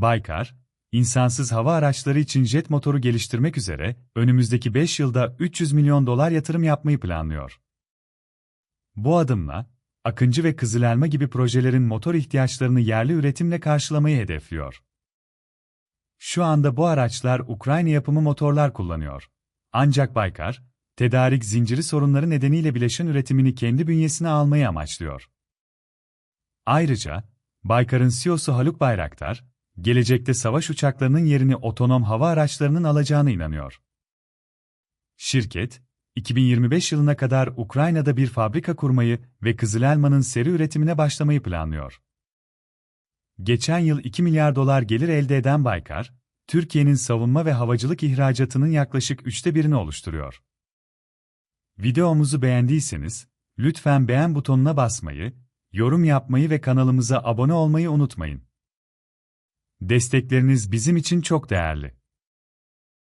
Baykar, insansız hava araçları için jet motoru geliştirmek üzere önümüzdeki 5 yılda 300 milyon dolar yatırım yapmayı planlıyor. Bu adımla, Akıncı ve Kızılelma gibi projelerin motor ihtiyaçlarını yerli üretimle karşılamayı hedefliyor. Şu anda bu araçlar Ukrayna yapımı motorlar kullanıyor. Ancak Baykar, tedarik zinciri sorunları nedeniyle bileşen üretimini kendi bünyesine almayı amaçlıyor. Ayrıca, Baykar'ın CEO'su Haluk Bayraktar, gelecekte savaş uçaklarının yerini otonom hava araçlarının alacağına inanıyor. Şirket, 2025 yılına kadar Ukrayna'da bir fabrika kurmayı ve Kızılelma'nın seri üretimine başlamayı planlıyor. Geçen yıl 2 milyar dolar gelir elde eden Baykar, Türkiye'nin savunma ve havacılık ihracatının yaklaşık üçte birini oluşturuyor. Videomuzu beğendiyseniz, lütfen beğen butonuna basmayı, yorum yapmayı ve kanalımıza abone olmayı unutmayın. Destekleriniz bizim için çok değerli.